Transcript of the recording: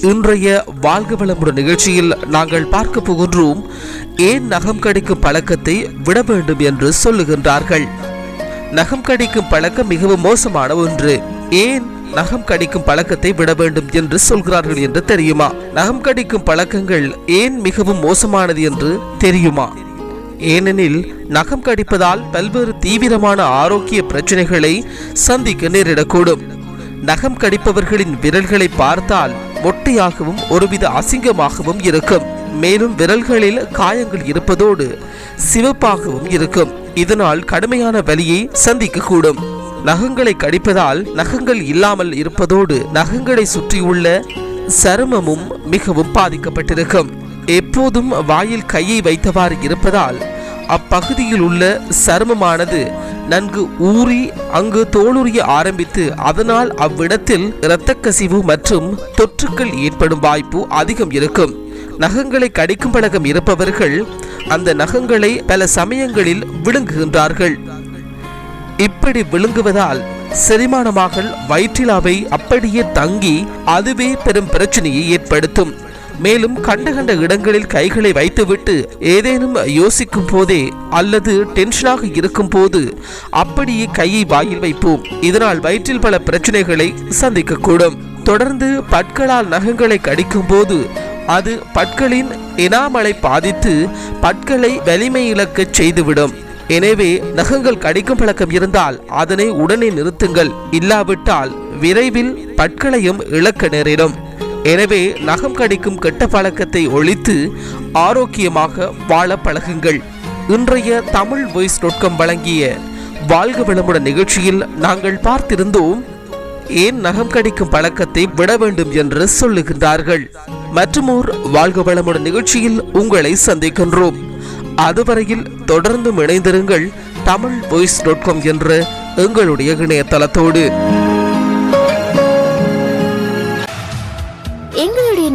இன்றைய வாழ்க வளமுடன் நிகழ்ச்சியில் நாங்கள் பார்க்க போகின்றோம் ஏன் நகம் கடிக்கும் பழக்கத்தை விட வேண்டும் என்று சொல்லுகின்றார்கள். நகம் கடிக்கும் பழக்கம் மிகவும் மோசமான ஒன்று. ஏன் நகம் கடிக்கும் பழக்கத்தை விட வேண்டும் என்று சொல்கிறார்கள் என்று தெரியுமா? நகம் கடிக்கும் பழக்கங்கள் ஏன் மிகவும் மோசமானது என்று தெரியுமா? ஏனெனில் நகம் கடிப்பதால் பல்வேறு தீவிரமான ஆரோக்கிய பிரச்சனைகளை சந்திக்க நேரிடக்கூடும். நகம் கடிப்பவர்களின் விரல்களை பார்த்தால் மொட்டையாகவும் ஒருவித அசிங்கமாகவும் இருக்கும். மேலும் விரல்களில் காயங்கள் இருப்பதோடு சிவப்பாகவும் இருக்கும். இதனால் கடுமையான வலியை சந்திக்கக்கூடும். நகங்களை கடிப்பதால் நகங்கள் இல்லாமல் இருப்பதோடு நகங்களை சுற்றியுள்ள சருமமும் மிகவும் பாதிக்கப்பட்டிருக்கும். எப்போதும் வாயில் கையை வைத்தவாறு இருப்பதால் அப்பகுதியில் உள்ள சருமமானது நன்கு ஊறி அங்கு தோலுரிய ஆரம்பித்து அதனால் அவ்விடத்தில் இரத்தக்கசிவு மற்றும் தொற்றுக்கள் ஏற்படும் வாய்ப்பு அதிகம் இருக்கும். நகங்களை கடிக்கும் பழக்கம் இருப்பவர்கள் அந்த நகங்களை பல சமயங்களில் விழுங்குகின்றார்கள். இப்படி விழுங்குவதால் செரிமானமாக வயிற்றிலாவை அப்படியே தங்கி அதுவே பெரும் பிரச்சனையை ஏற்படுத்தும். மேலும் கண்ட கண்ட இடங்களில் கைகளை வைத்துவிட்டு ஏதேனும் யோசிக்கும் போதே அல்லது டென்ஷனாக இருக்கும் போது அப்படியே கையை வாயில் வைப்போம். இதனால் வயிற்றில் பல பிரச்சனைகளை சந்திக்கக்கூடும். தொடர்ந்து பற்களால் நகங்களை கடிக்கும் போது அது பற்களின் எனாமலை பாதித்து பற்களை வலிமை இழக்கச் செய்துவிடும். எனவே நகங்கள் கடிக்கும் பழக்கம் இருந்தால் அதனை உடனே நிறுத்துங்கள். இல்லாவிட்டால் விரைவில் பற்களையும் இழக்க நேரிடும். எனவே நகம் கடிக்கும் கெட்ட பழக்கத்தை ஒழித்து ஆரோக்கியமாக வாழ பழகுங்கள். இன்றைய தமிழ் வாய்ஸ் நொட்கம் வழங்கிய வாழ்க வளமுடன் நிகழ்ச்சியில் நாங்கள் பார்த்திருந்தோம் ஏன் நகம் கடிக்கும் பழக்கத்தை விட வேண்டும் என்று சொல்லுகின்றார்கள். மற்றுமோர் வாழ்க வளமுடன் நிகழ்ச்சியில் உங்களை சந்திக்கின்றோம். அதுவரையில் தொடர்ந்து இணைந்திருங்கள் தமிழ் வாய்ஸ் டாட் காம் என்ற எங்களுடைய இணையதளத்தோடு.